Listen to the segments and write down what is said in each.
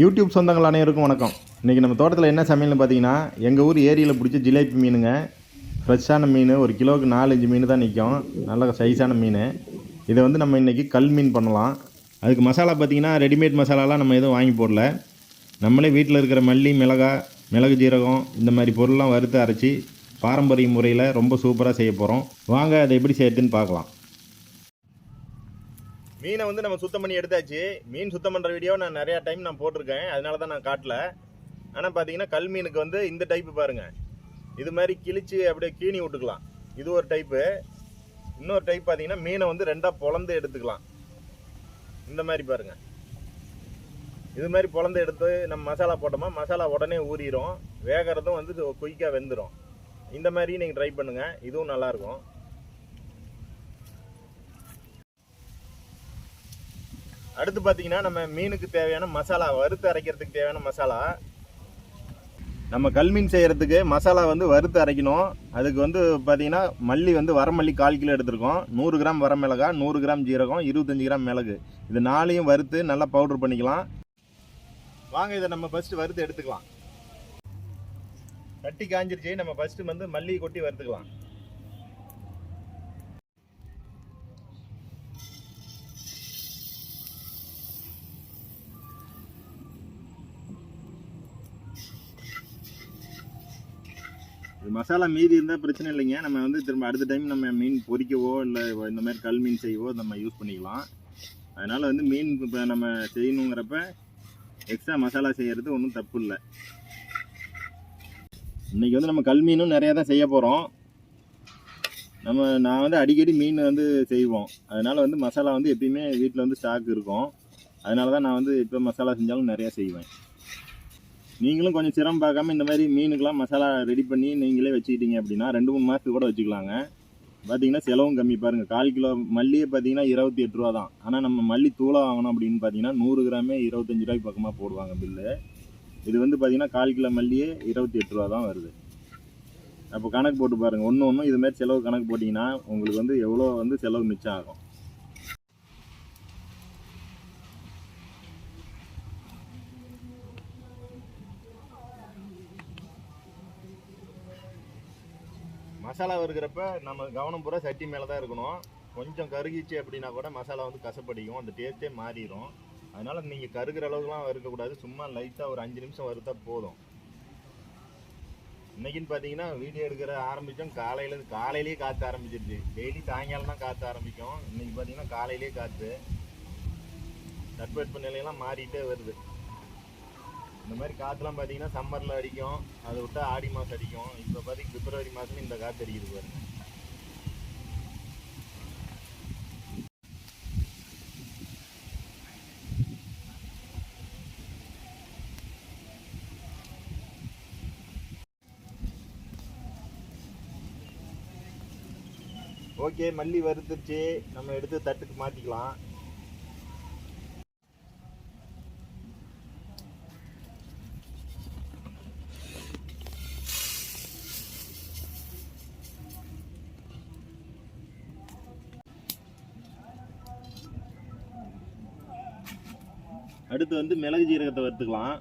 YouTube சொந்தங்கள் அனைவருக்கும் வணக்கம். இன்றைக்கி நம்ம தோட்டத்தில் என்ன சமையல்னு பார்த்தீங்கன்னா எங்கள் ஊர் ஏரியில் பிடிச்ச ஜிலேபி மீனுங்க. ஃப்ரெஷ்ஷான மீன் ஒரு கிலோவுக்கு நாலஞ்சு மீன் தான் நிற்கும் நல்ல சைஸான மீன். இதை வந்து நம்ம இன்றைக்கி கல் மீன் பண்ணலாம். அதுக்கு மசாலா பார்த்தீங்கன்னா ரெடிமேட் மசாலாலாம் நம்ம எதுவும் வாங்கி போடல. நம்மளே வீட்டில் இருக்கிற மல்லி மிளகா மிளகு ஜீரகம் இந்த மாதிரி பொருள்லாம் வறுத்து அரைச்சி பாரம்பரிய முறையில் ரொம்ப சூப்பராக செய்ய போகிறோம் வாங்க அதை எப்படி செய்யறதுன்னு பார்க்கலாம். மீனை வந்து நம்ம சுத்தம் பண்ணி எடுத்தாச்சு. மீன் சுத்தம் பண்ணுற வீடியோ நான் நிறையா டைம் நான் போட்டிருக்கேன். அதனால தான் நான் காட்டல. ஆனால் பார்த்தீங்கன்னா கல் மீனுக்கு வந்து இந்த டைப்பு பாருங்கள் இது மாதிரி கிழிச்சு அப்படியே கீனி விட்டுக்கலாம். இது ஒரு டைப்பு இன்னொரு டைப் பார்த்தீங்கன்னா மீனை வந்து ரெண்டாக பொழந்து எடுத்துக்கலாம். இந்த மாதிரி பாருங்க. இது மாதிரி பொழந்து எடுத்து நம்ம மசாலா போட்டோமா மசாலா உடனே ஊறிடும் வேகிறதும் வந்து குயிக்காக வெந்துடும் இந்த மாதிரி நீங்கள் ட்ரை பண்ணுங்கள் இதுவும் நல்லாயிருக்கும் அடுத்து பார்த்தீங்கன்னா நம்ம மீனுக்கு தேவையான மசாலா வறுத்து அரைக்கிறதுக்கு தேவையான மசாலா. நம்ம கல்மீன் செய்கிறதுக்கு மசாலா வந்து வறுத்து அரைக்கணும். அதுக்கு வந்து பார்த்தீங்கன்னா மல்லி வந்து வரமல்லி கால் கிலோ எடுத்திருக்கோம். நூறு கிராம் வரமிளகா நூறு கிராம் ஜீரகம் இருபத்தஞ்சி கிராம் மிளகு. இது நாளையும் வறுத்து நல்லா பவுடர் பண்ணிக்கலாம். வாங்க இதை நம்ம ஃபஸ்ட்டு வறுத்து எடுத்துக்கலாம். கட்டி காஞ்சிருச்சு. நம்ம ஃபஸ்ட்டு வந்து மல்லிகை கொட்டி வறுத்துக்கலாம். மசாலா மீதி இருந்தால் பிரச்சனை இல்லைங்க. நம்ம வந்து திரும்ப அடுத்த டைம் நம்ம மீன் பொரிக்கவோ இல்லை இந்த மாதிரி கல் மீன் செய்யவோ நம்ம யூஸ் பண்ணிக்கலாம். அதனால் வந்து மீன் இப்போ நம்ம செய்யணுங்கிறப்ப எக்ஸ்ட்ரா மசாலா செய்கிறது ஒன்றும் தப்பு இல்லை. இன்றைக்கி வந்து நம்ம கல் மீனும் நிறையா தான் செய்ய போகிறோம் நம்ம நான் வந்து அடிக்கடி மீன் வந்து செய்வோம். அதனால் வந்து மசாலா வந்து எப்பயுமே வீட்டில் வந்து ஸ்டாக் இருக்கும். அதனால தான் நான் வந்து இப்போ மசாலா செஞ்சாலும் நிறையா செய்வேன். நீங்களும் கொஞ்சம் சிரமம் பார்க்காம இந்த மாதிரி மீனுக்கெல்லாம் மசாலா ரெடி பண்ணி நீங்களே வச்சுக்கிட்டீங்க அப்படின்னா ரெண்டு மூணு மாதத்துக்கு கூட வச்சுக்கலாங்க. பார்த்தீங்கன்னா செலவும் கம்மி. பாருங்கள் கால் கிலோ மல்லியே பார்த்தீங்கன்னா இருபத்தி எட்டு ரூபா தான். ஆனால் நம்ம மல்லி தூளாக வாங்கணும் அப்படின்னு பார்த்தீங்கன்னா நூறு கிராமே இருபத்தஞ்சு ரூபாய்க்கு பக்கமாக போடுவாங்க பில்லு இது வந்து பார்த்தீங்கன்னா கால் கிலோ மல்லியே இருபத்தி எட்டு ரூபா தான் வருது. அப்போ கணக்கு போட்டு பாருங்கள் ஒன்று ஒன்றும் இதுமாரி செலவு கணக்கு போட்டிங்கன்னா உங்களுக்கு வந்து எவ்வளோ வந்து செலவு மிச்சம் ஆகும். மசாலா வறுக்கிறப்ப நம்ம கவனம் பூரா சட்டி மேலே தான் இருக்கணும். கொஞ்சம் கருகிச்சு அப்படின்னா கூட மசாலா வந்து கசப்படிக்கும். அந்த டேஸ்ட்டே மாறிடும் அதனால் நீங்கள் கருகிற அளவுக்குலாம் இருக்கக்கூடாது சும்மா லைட்டாக ஒரு அஞ்சு நிமிஷம் வறுத்தா போதும். இன்னைக்குன்னு பார்த்தீங்கன்னா வீடியோ எடுக்கிற ஆரம்பித்தோம் காலையில் காலையிலேயே காற்று ஆரம்பிச்சிருச்சு. டெய்லி சாயங்காலம் தான் காற்று ஆரம்பிக்கும். இன்றைக்கி பார்த்தீங்கன்னா காலையிலேயே காற்று தட்பவெட்ப நிலையெல்லாம் மாறிட்டே வருது. இந்த மாதிரி காற்றுலாம் பார்த்தீங்கன்னா சம்மரில் அடிக்கும். அதை விட்டால் ஆடி மாதம் அடிக்கும். இப்போ பார்த்தீங்கன்னா பிப்ரவரி மாதத்துல இந்த காற்று அடிக்குது பாருங்க. ஓகே மல்லி வறுத்துருச்சு. நம்ம எடுத்து தட்டுக்கு மாற்றிக்கலாம் அடுத்து வந்து மிளகு ஜீரகத்தை வறுத்துக்கலாம்.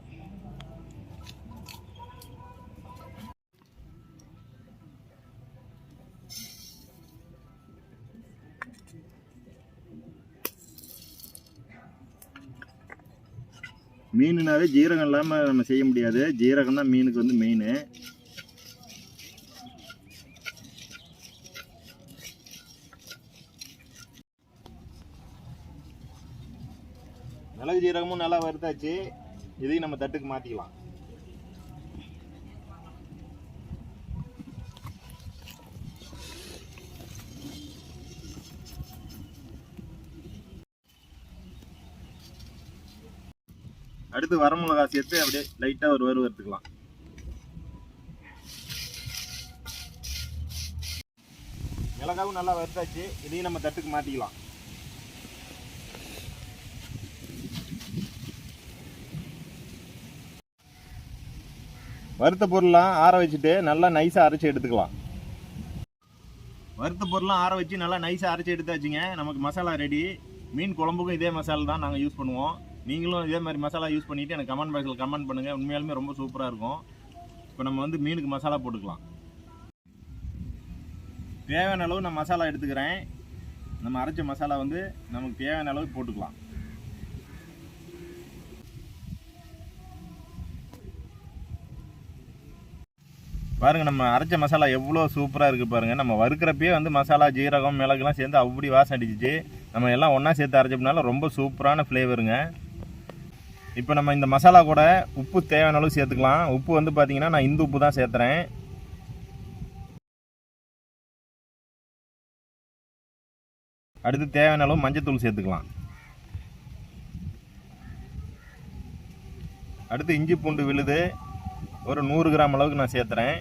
மீனுனாவே ஜீரகம் இல்லாமல் நம்ம செய்ய முடியாது. ஜீரகம் தான் மீனுக்கு வந்து மெயின் மிளகு ஜீரகமும் நல்லா வறுத்தாச்சு. இதையும் நம்ம தட்டுக்கு மாற்றிக்கலாம் அடுத்து வரமிளகா சேர்த்து அப்படியே லைட்டாக ஒரு வறு வறுத்துக்கலாம் மிளகாவும் நல்லா வறுத்தாச்சு. இதையும் நம்ம தட்டுக்கு மாற்றிக்கலாம் வறுத்த பொருள்லாம் ஆற வச்சுட்டு நல்லா நைஸாக அரைச்சி எடுத்துக்கலாம். வறுத்த பொருள்லாம் ஆற வச்சு நல்லா நைஸாக அரைச்சி எடுத்தாச்சுங்க. நமக்கு மசாலா ரெடி மீன் குழம்புக்கும் இதே மசாலா தான் நாங்கள் யூஸ் பண்ணுவோம். நீங்களும் இதே மாதிரி மசாலா யூஸ் பண்ணிவிட்டு எனக்கு கமெண்ட் பாக்ஸில் கமெண்ட் பண்ணுங்கள் உண்மையாலுமே ரொம்ப சூப்பராக இருக்கும். இப்போ நம்ம வந்து மீனுக்கு மசாலா போட்டுக்கலாம். தேவையான அளவு நான் மசாலா எடுத்துக்கிறேன். நம்ம அரைச்ச மசாலா வந்து நமக்கு தேவையான அளவு போட்டுக்கலாம். பாருங்க நம்ம அரைச்ச மசாலா எவ்வளோ சூப்பராக இருக்குது பாருங்கள் நம்ம வறுக்கிறப்பே வந்து மசாலா ஜீரகம் மிளகுலாம் சேர்ந்து அப்படி வாசம் அடிச்சிச்சு. நம்ம எல்லாம் ஒன்றா சேர்த்து அரைச்சோம்னால ரொம்ப சூப்பரான ஃப்ளேவருங்க இப்போ நம்ம இந்த மசாலா கூட உப்பு தேவையான அளவு சேர்த்துக்கலாம். உப்பு வந்து பார்த்திங்கன்னா நான் இந்து உப்பு தான் சேர்த்துறேன். அடுத்து தேவையான அளவு மஞ்சத்தூள் சேர்த்துக்கலாம். அடுத்து இஞ்சி பூண்டு விழுது. ஒரு நூறு கிராம் அளவுக்கு நான் சேர்த்துறேன்.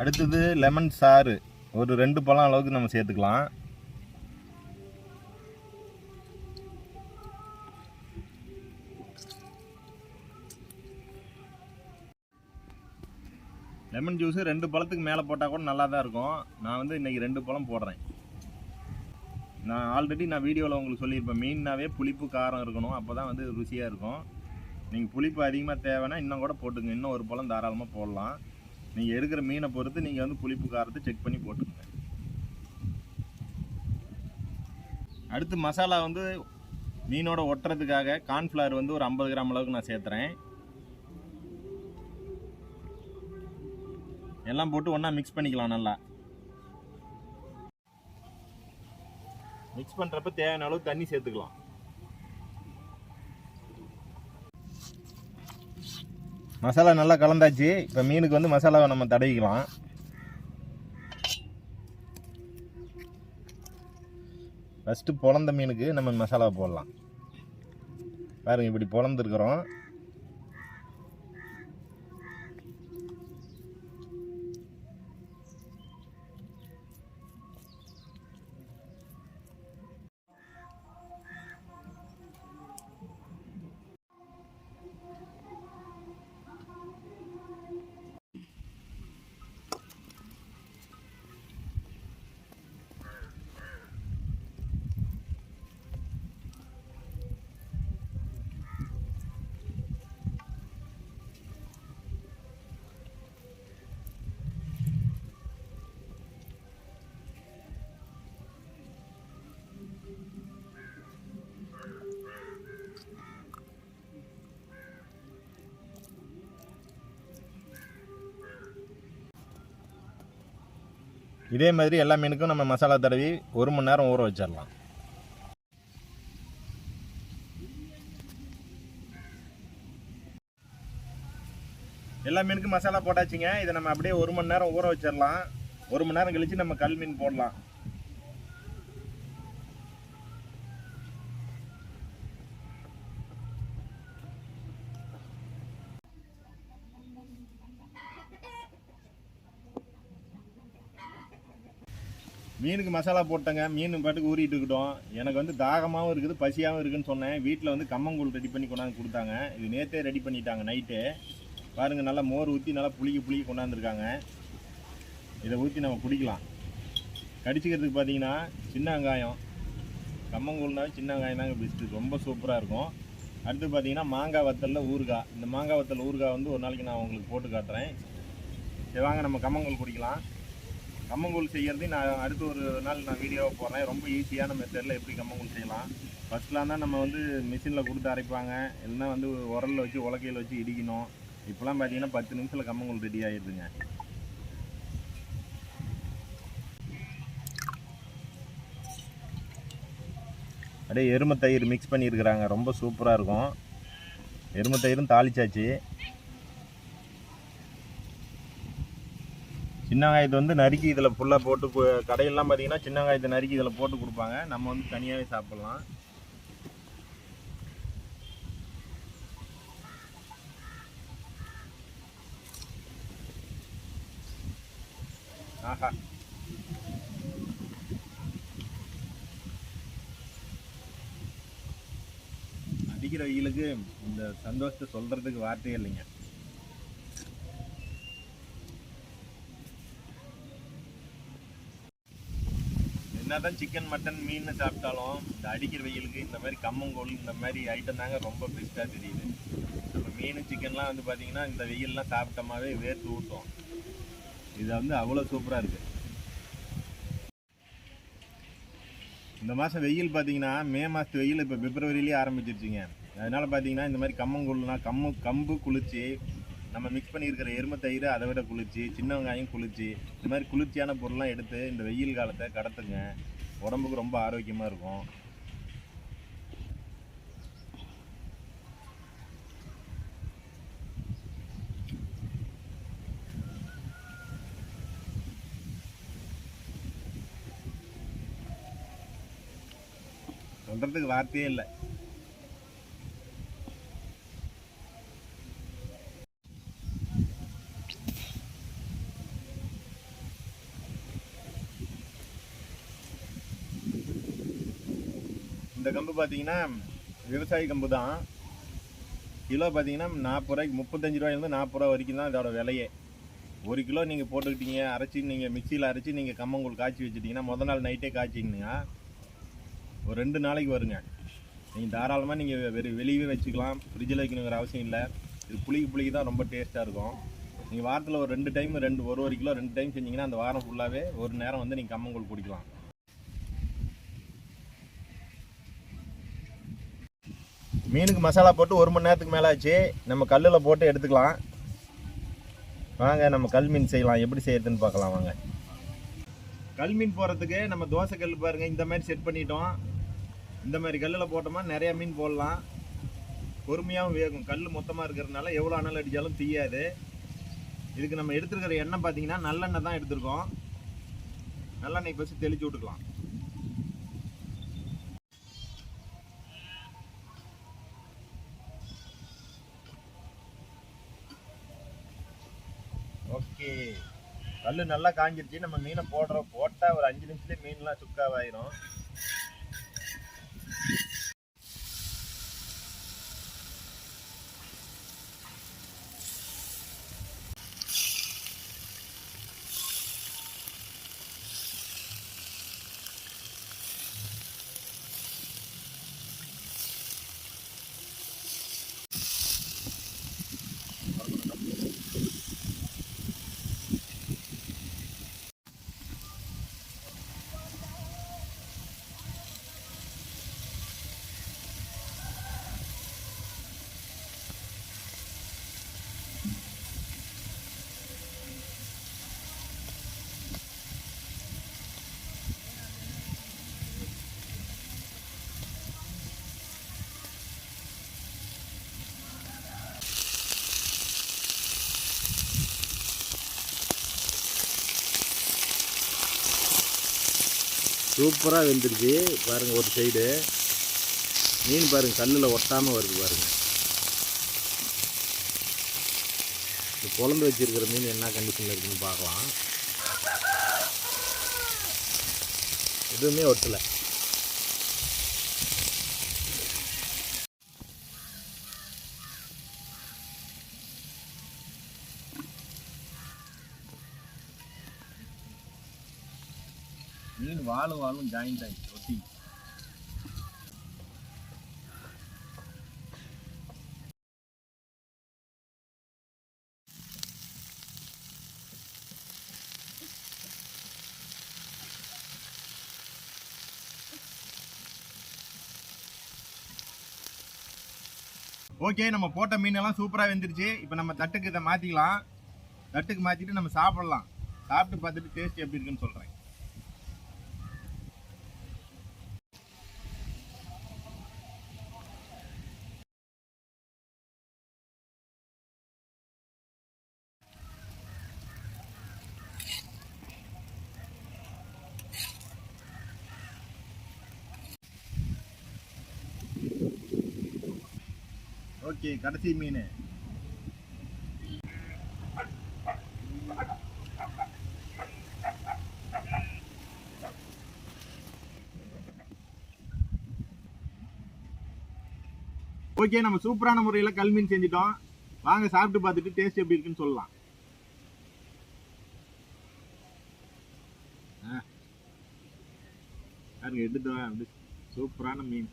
அடுத்தது லெமன் சாறு. ஒரு ரெண்டு பழம் அளவுக்கு நம்ம சேர்த்துக்கலாம். லெமன் ஜூஸு ரெண்டு பழத்துக்கு மேலே போட்டால் கூட நல்லா தான் இருக்கும். நான் வந்து இன்றைக்கி ரெண்டு பழம் போடுறேன். நான் ஆல்ரெடி நான் வீடியோவில் உங்களுக்கு சொல்லியிருப்பேன். மீன்னாவே புளிப்பு காரம் இருக்கணும். அப்போ தான் வந்து ருசியாக இருக்கும். நீங்கள் புளிப்பு அதிகமாக தேவைன்னா இன்னும் கூட போட்டுங்க இன்னும் ஒரு பழம் தாராளமாக போடலாம். நீங்கள் எடுக்கிற மீனை பொறுத்து நீங்கள் வந்து புளிப்பு காரத்தை செக் பண்ணி போட்டுக்கங்க. அடுத்து மசாலா வந்து மீனோட ஒட்டுறதுக்காக கார்ன்ஃப்ளவர் வந்து ஒரு ஐம்பது கிராம் அளவுக்கு நான் சேர்த்துறேன். எல்லாம் போட்டு ஒன்றா மிக்ஸ் பண்ணிக்கலாம் நல்லா. மிக்ஸ் பண்ணுறப்ப தேவையான அளவு தண்ணி சேர்த்துக்கலாம். மசாலா நல்லா கலந்தாச்சு. இப்போ மீனுக்கு வந்து மசாலாவை நம்ம தடவிக்கலாம். ஃபஸ்ட்டு பொழந்த மீனுக்கு நம்ம மசாலா போடலாம். பாருங்கள் இப்படி பொழந்துருக்குறோம். இதே மாதிரி எல்லா மீனுக்கும் நம்ம மசாலா தடவி ஒரு மணி நேரம் ஊற வச்சிடலாம். எல்லா மீனுக்கும் மசாலா போட்டாச்சுங்க. இதை நம்ம அப்படியே ஒரு மணி நேரம் ஊற வச்சிடலாம். ஒரு மணி நேரம் கழிச்சு நம்ம கல் மீன் போடலாம். மீனுக்கு மசாலா போட்டேங்க. மீன் பாட்டுக்கு ஊறிட்டு இருக்கட்டும். எனக்கு வந்து தாகமாகவும் இருக்குது பசியாகவும் இருக்குதுன்னு சொன்னேன். வீட்டில் வந்து கம்மங்கூழ் ரெடி பண்ணி கொண்டாந்து கொடுத்தாங்க. இது நேற்றே ரெடி பண்ணிட்டாங்க நைட்டு பாருங்கள் நல்லா மோர் ஊற்றி நல்லா புளிக்க புளிக்க கொண்டாந்துருக்காங்க. இதை ஊற்றி நம்ம குடிக்கலாம். கடிச்சிக்கிறதுக்கு பார்த்தீங்கன்னா சின்ன வெங்காயம். கம்மங்கூழ்னாவே சின்ன வெங்காயம் தாங்க பெஸ்ட்டு ரொம்ப சூப்பராக இருக்கும். அடுத்து பார்த்தீங்கன்னா மாங்காய் வத்தலில் ஊறுகாய். இந்த மாங்காய் வத்தல் ஊறுகாய் வந்து ஒரு நாளைக்கு நான் உங்களுக்கு போட்டு காட்டுறேன். சரி வாங்க நம்ம கம்மங்கூழ் குடிக்கலாம். கம்மங்கூழ் செய்யறது நான் அடுத்து ஒரு நாள் நான் வீடியோவை போடுறேன். ரொம்ப ஈஸியான மெத்தடில் எப்படி கம்மங்கூழ் செய்யலாம். ஃபஸ்ட்லாம் தான் நம்ம வந்து மிஷினில் கொடுத்து அரைப்பாங்க. இல்லைன்னா வந்து உரலில் வச்சு உலக்கையில் வச்சு இடிக்கணும். இப்போலாம் பார்த்தீங்கன்னா பத்து நிமிஷத்தில் கம்மங்கூழ் ரெடி ஆகிடுதுங்க அப்படியே எருமை தயிர் மிக்ஸ் பண்ணியிருக்கிறாங்க. ரொம்ப சூப்பராக இருக்கும். எருமை தயிரும் தாளிச்சாச்சு. சின்ன வெங்காயத்தை வந்து நறுக்கி இதில் ஃபுல்லாக போட்டு கடையெல்லாம் பார்த்தீங்கன்னா சின்ன வெங்காயத்தை நறுக்கி இதில் போட்டு கொடுப்பாங்க. நம்ம வந்து தனியாகவே சாப்பிட்லாம். ஆஹா. அடிக்கிற வெயிலுக்கு இந்த சந்தோஷத்தை சொல்கிறதுக்கு வார்த்தையே இல்லைங்க. என்னதான் சிக்கன் மட்டன் மீன் சாப்பிட்டாலும் இந்த அடிக்கிற வெயிலுக்கு இந்த மாதிரி கம்மங்கோல் இந்த மாதிரி ஐட்டம் தாங்க ரொம்ப பெஸ்ட்டாக தெரியுது. நம்ம மீன் சிக்கன்லாம் வந்து பார்த்தீங்கன்னா இந்த வெயிலெலாம் சாப்பிட்டோமாவே வேர்த்து ஊட்டும் இது வந்து அவ்வளோ சூப்பராக இருக்குது இந்த மாதம் வெயில் பார்த்தீங்கன்னா மே மாதத்து வெயில் இப்போ பிப்ரவரியிலேயே ஆரம்பிச்சிருச்சுங்க. அதனால் பார்த்தீங்கன்னா இந்த மாதிரி கம்மங்கூழ்னா கம்மு கம்பு குளிச்சு நம்ம மிக்ஸ் பண்ணியிருக்கிற எருமை தயிர் அதை விட குளிர்ச்சி சின்ன வெங்காயம் குளிர்ச்சி இந்த மாதிரி குளிர்ச்சியான பொருள்லாம் எடுத்து இந்த வெயில் காலத்தை கடத்துங்க. உடம்புக்கு ரொம்ப ஆரோக்கியமாக இருக்கும். சொல்கிறதுக்கு வார்த்தையே இல்லை. இந்த கம்பு பார்த்தீங்கன்னா விவசாய கம்பு தான். கிலோ பார்த்தீங்கன்னா நாற்பது ரூபாய்க்கு முப்பத்தஞ்சு ரூபாயிலேருந்து நாற்பது ரூபா வரைக்கும் தான் இதோட விலையே. ஒரு கிலோ நீங்கள் போட்டுக்கிட்டீங்க அரைச்சி நீங்கள் மிக்சியில் அரைச்சி நீங்கள் கம்மங்கூழ் காய்ச்சி வச்சுட்டிங்கன்னா முத நாள் நைட்டே காய்ச்சிங்கன்னா ஒரு ரெண்டு நாளைக்கு வருங்க. நீங்கள் தாராளமாக நீங்கள் வெறு வெளியவே வச்சுக்கலாம். ஃப்ரிட்ஜில் வைக்கணுங்கிற அவசியம் இல்லை. இது புளிக்கு புளிக்கு தான் ரொம்ப டேஸ்ட்டாக இருக்கும். நீங்கள் வாரத்தில் ஒரு ரெண்டு டைம் ரெண்டு ஒரு ஒரு கிலோ ரெண்டு டைம் செஞ்சீங்கன்னா அந்த வாரம் ஃபுல்லாகவே ஒரு நேரம் வந்து நீங்கள் கம்மங்கூழ் குடிக்கலாம். மீனுக்கு மசாலா போட்டு ஒரு மணி நேரத்துக்கு மேலே ஆச்சு நம்ம கல்லில் போட்டு எடுத்துக்கலாம். வாங்க நம்ம கல் மீன் செய்யலாம். எப்படி செய்யறதுன்னு பார்க்கலாம் வாங்க. கல் மீன் போகிறதுக்கு நம்ம தோசை கல் பாருங்கள் இந்த மாதிரி செட் பண்ணிட்டோம். இந்த மாதிரி கல்லில் போட்டோமா நிறையா மீன் போடலாம். பொறுமையாகவும் வேகும். கல் மொத்தமாக இருக்கிறதுனால எவ்வளோ அனல் அடித்தாலும் தீயாது. இதுக்கு நம்ம எடுத்துருக்கிற எண்ணெய் பார்த்தீங்கன்னா நல்லெண்ணெய் தான் எடுத்துருக்கோம். நல்லெண்ணெய் ஃபஸ்ட்டு தெளிச்சு விட்டுக்கலாம். இன்னைக்கு கல் நல்லா காஞ்சிருச்சு நம்ம மீனை போடுறோம். போட்டால் ஒரு அஞ்சு நிமிஷத்துலேயே மீன்லாம் சுக்காவாயிரும். சூப்பராக வெந்துருச்சு. பாருங்கள் ஒரு சைடு மீன் பாருங்கள் கல்லில் ஒட்டாமல் வருது பாருங்கள் இந்த குழம்பு வச்சிருக்கிற மீன் என்ன கண்டிஷனில் இருக்குதுன்னு பார்க்கலாம். எதுவுமே ஒட்டலை. மீன் வாழும் வாழும் ஜாயிண்ட் ஆகிடுச்சு ஒட்டி ஓகே நம்ம போட்ட மீனெல்லாம் சூப்பராக வெந்துருச்சு. இப்போ நம்ம தட்டுக்கு இதை மாற்றிக்கலாம் தட்டுக்கு மாற்றிட்டு நம்ம சாப்பிட்லாம். சாப்பிட்டு பார்த்துட்டு டேஸ்ட் எப்படி இருக்குன்னு சொல்கிறேன் ஓகே கடைசி மீன். ஓகே நம்ம சூப்பரான முறையில் கல் மீன் செஞ்சிட்டோம். வாங்க சாப்பிட்டு பார்த்துட்டு டேஸ்ட் எப்படி இருக்குன்னு சொல்லலாம். எடுத்துட்டு எடுத்து அப்படி சூப்பரான மீன்.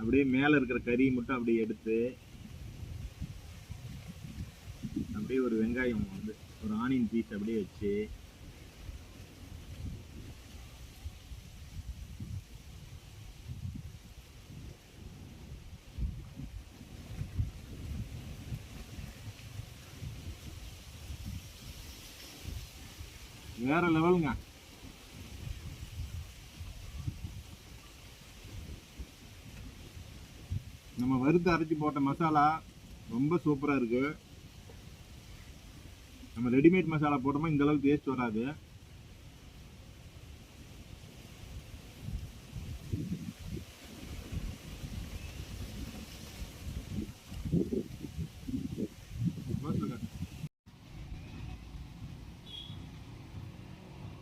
அப்படியே மேல இருக்கிற கறி மட்டும் அப்படியே எடுத்து அப்படியே ஒரு வெங்காயம் வந்து ஒரு ஆனியன் பீஸ் அப்படியே வச்சு வேற லெவலுங்க நம்ம வறுத்து அரைச்சி போட்ட மசாலா ரொம்ப சூப்பரா இருக்கு. நம்ம ரெடிமேட் மசாலா போட்டோமா இந்த அளவுக்கு டேஸ்ட் வராது.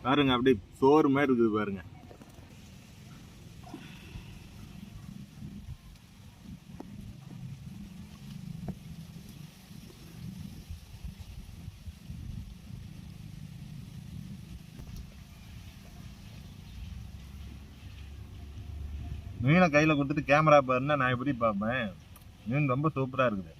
பாருங்க அப்படியே சோறு மாதிரி இருக்குது பாருங்க. ஃபோனை கையில் கொடுத்துட்டு கேமரா பாருன்னா நான் எப்படி பார்ப்பேன்? மீன் ரொம்ப சூப்பராக இருக்குது.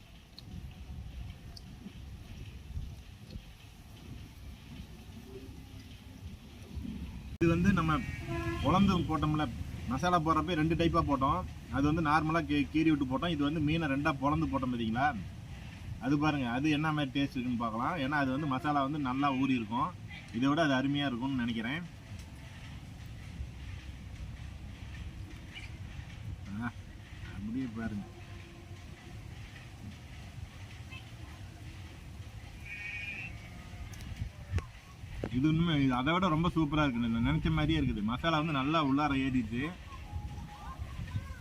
இது வந்து நம்ம குழம்பு போட்டோம்ல மசாலா போடுறப்ப ரெண்டு டைப்பாக போட்டோம். அது வந்து நார்மலாக கீ கீறி விட்டு போட்டோம். இது வந்து மீனை ரெண்டாக பொழந்து போட்டோம் பார்த்தீங்களா அது பாருங்க அது என்ன மாதிரி டேஸ்ட் இருக்குன்னு பார்க்கலாம். ஏன்னா அது வந்து மசாலா வந்து நல்லா ஊறி இருக்கும் இதை விட அது அருமையாக இருக்கும்னு நினைக்கிறேன் ஆ, அப்படியே பாருங்க. இது உண்மை இது அதை விட ரொம்ப சூப்பராக இருக்குது. நினச்ச மாதிரியே இருக்குது. மசாலா வந்து நல்லா உள்ளார ஏறிடுச்சு.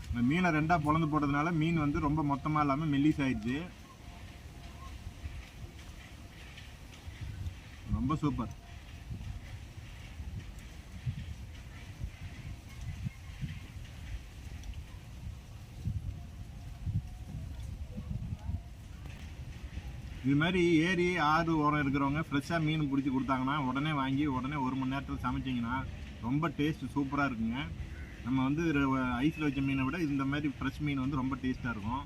இந்த மீனை ரெண்டாக பொழந்து போட்டதுனால மீன் வந்து ரொம்ப மொத்தமாக இல்லாமல் மெல்லிஸ் ஆயிடுச்சு. ரொம்ப சூப்பர். இது மாதிரி ஏரி ஆறு ஓரம் இருக்கிறவங்க ஃப்ரெஷ்ஷாக மீன் பிடிச்சி கொடுத்தாங்கன்னா உடனே வாங்கி உடனே ஒரு மணி நேரத்தில் சமைச்சிங்கன்னா ரொம்ப டேஸ்ட்டு சூப்பராக இருக்குங்க. நம்ம வந்து ஐஸில் வச்ச மீனை விட இந்த மாதிரி ஃப்ரெஷ் மீன் வந்து ரொம்ப டேஸ்ட்டாக இருக்கும்.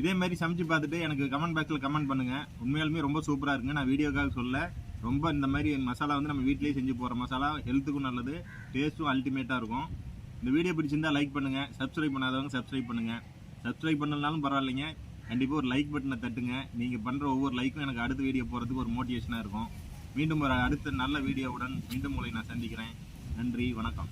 இதே மாதிரி சமைச்சு பார்த்துட்டு எனக்கு கமெண்ட் பாக்ஸில் கமெண்ட் பண்ணுங்கள் உண்மையாலுமே ரொம்ப சூப்பராக இருக்குங்க. நான் வீடியோக்காக சொல்ல ரொம்ப இந்த மாதிரி மசாலா வந்து நம்ம வீட்டிலேயே செஞ்சு போகிற மசாலா ஹெல்த்துக்கும் நல்லது டேஸ்ட்டும் அல்டிமேட்டாக இருக்கும். இந்த வீடியோ பிடிச்சிருந்தால் லைக் பண்ணுங்கள் சப்ஸ்கிரைப் பண்ணாதவங்க சப்ஸ்கிரைப் பண்ணுங்கள் சப்ஸ்கிரைப் பண்ணலனாலும் பரவாயில்லைங்க. கண்டிப்பாக ஒரு லைக் பட்டனை தட்டுங்க. நீங்கள் பண்ணுற ஒவ்வொரு லைக்கும் எனக்கு அடுத்த வீடியோ போகிறதுக்கு ஒரு மோட்டிவேஷனாக இருக்கும். மீண்டும் ஒரு அடுத்த நல்ல வீடியோவுடன் மீண்டும் உங்களை நான் சந்திக்கிறேன். நன்றி வணக்கம்.